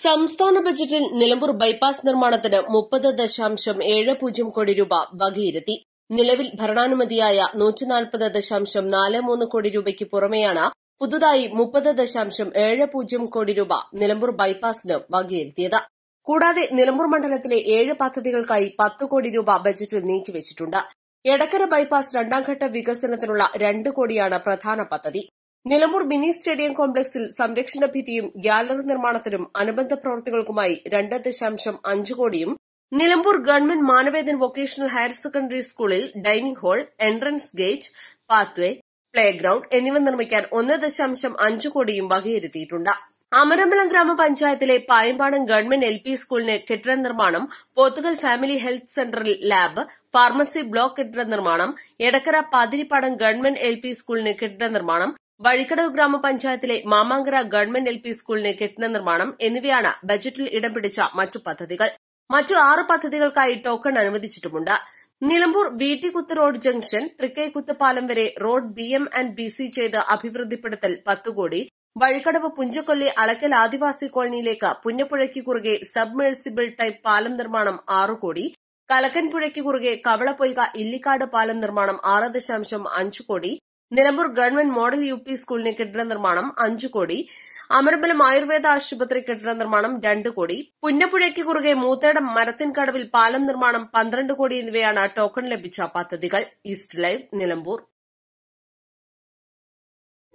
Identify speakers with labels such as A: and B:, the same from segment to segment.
A: സംസ്ഥാന ബജറ്റിൽ നിലമ്പൂർ ബൈപ്പാസ് നിർമ്മാണത്തിന് മുപ്പത് ദശാംശം ഏഴ് പൂജ്യം കോടി രൂപ വകയിരുത്തി. നിലവിൽ ഭരണാനുമതിയായ നൂറ്റിനാൽപ്പത് ദശാംശം നാല് മൂന്ന് കോടി രൂപയ്ക്ക് പുറമെയാണ് പുതുതായി മുപ്പത് ദശാംശം ഏഴ് പൂജ്യം കോടി രൂപ നിലമ്പൂർ ബൈപ്പാസിന് വകയിരുത്തിയത്. കൂടാതെ നിലമ്പൂർ മണ്ഡലത്തിലെ ഏഴ് പദ്ധതികൾക്കായി പത്ത് കോടി രൂപ ബജറ്റിൽ നീക്കിവച്ചിട്ടുണ്ട്. എടക്കര ബൈപ്പാസ് രണ്ടാംഘട്ട വികസനത്തിനുള്ള രണ്ട് കോടിയാണ് പ്രധാന പദ്ധതി. നിലമ്പൂർ മിനി സ്റ്റേഡിയം കോംപ്ലക്സിൽ സംരക്ഷണ ഭിത്തിയും ഗ്യാലറി നിർമ്മാണത്തിനും അനുബന്ധ പ്രവൃത്തികൾക്കുമായി രണ്ട് ദശാംശം അഞ്ച് കോടിയും Nilambur government Manavedan vocational higher secondary സ്കൂളിൽ dining hall entrance gate pathway play ground എന്നിവ നിർമ്മിക്കാൻ ഒന്ന് ദശാംശം അഞ്ച് കോടിയും വകയിരുത്തിയിട്ടുണ്ട്. അമരമ്പലം ഗ്രാമപഞ്ചായത്തിലെ പായമ്പാടം ഗവൺമെന്റ് എൽ പി സ്കൂളിന് കെട്ടിട നിർമ്മാണം പോത്തുകൽ ഫാമിലി ഹെൽത്ത് സെന്ററിൽ ലാബ് ഫാർമസി ബ്ലോക്ക് കെട്ടിട നിർമ്മാണം Edakkara Pathirippadam government L P സ്കൂളിന് കെട്ടിട നിർമ്മാണം വഴിക്കടവ് ഗ്രാമപഞ്ചായത്തിലെ മാമാങ്കര ഗവൺമെന്റ് എൽ പി സ്കൂളിന് കെട്ടിട നിർമ്മാണം എന്നിവയാണ് ബജറ്റിൽ ഇടം പിടിച്ച മറ്റു പദ്ധതികൾ. മറ്റു ആറ് പദ്ധതികൾക്കായി ടോക്കൺ അനുവദിച്ചിട്ടുമുണ്ട്. നിലമ്പൂർ വീട്ടിക്കുത്ത് റോഡ് ജംഗ്ഷൻ തൃക്കൈക്കുത്ത് പാലം വരെ road B M and B C ചെയ്ത് അഭിവൃദ്ധിപ്പെടുത്തൽ പത്ത് കോടി. വഴിക്കടവ് പുഞ്ചക്കൊല്ലി അളക്കൽ ആദിവാസി കോളനിയിലേക്ക് പുന്നപ്പുഴയ്ക്ക് കുറുകെ സബ്മേഴ്സിബിൾ ടൈപ്പ് പാലം നിർമ്മാണം ആറു കോടി. കലക്കൻപുഴയ്ക്ക് കുറുകെ കവളപ്പൊയ്ക ഇല്ലിക്കാട് പാലം നിർമ്മാണം ആറ് ദശാംശം അഞ്ച് കോടി. Nilambur government model U P സ്കൂളിന് കെട്ടിട നിർമ്മാണം അഞ്ചു കോടി. അമരമ്പലം ആയുർവേദ ആശുപത്രി കെട്ടിട നിർമ്മാണം രണ്ട് കോടി. പുന്നപ്പുഴയ്ക്ക് കുറുകെ മൂത്തേടം മരത്തിൻകടവിൽ പാലം നിർമ്മാണം പന്ത്രണ്ട് കോടി എന്നിവയാണ് ടോക്കൺ ലഭിച്ച പദ്ധതികൾ. East live Nilambur.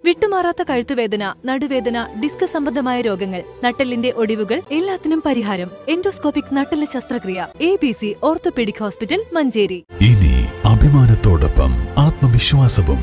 B: വിട്ടുമാറാത്ത കഴുത്തുവേദന നടുവേദന ഡിസ്ക് സംബന്ധമായ രോഗങ്ങൾ നട്ടലിന്റെ ഒടിവുകൾ എല്ലാത്തിനും പരിഹാരം. എൻഡോസ്കോപ്പിക് നട്ടൽ ശസ്ത്രക്രിയ. A B C orthopaedic hospital Manjeri.
C: ഇനി അഭിമാനത്തോടൊപ്പം ആത്മവിശ്വാസവും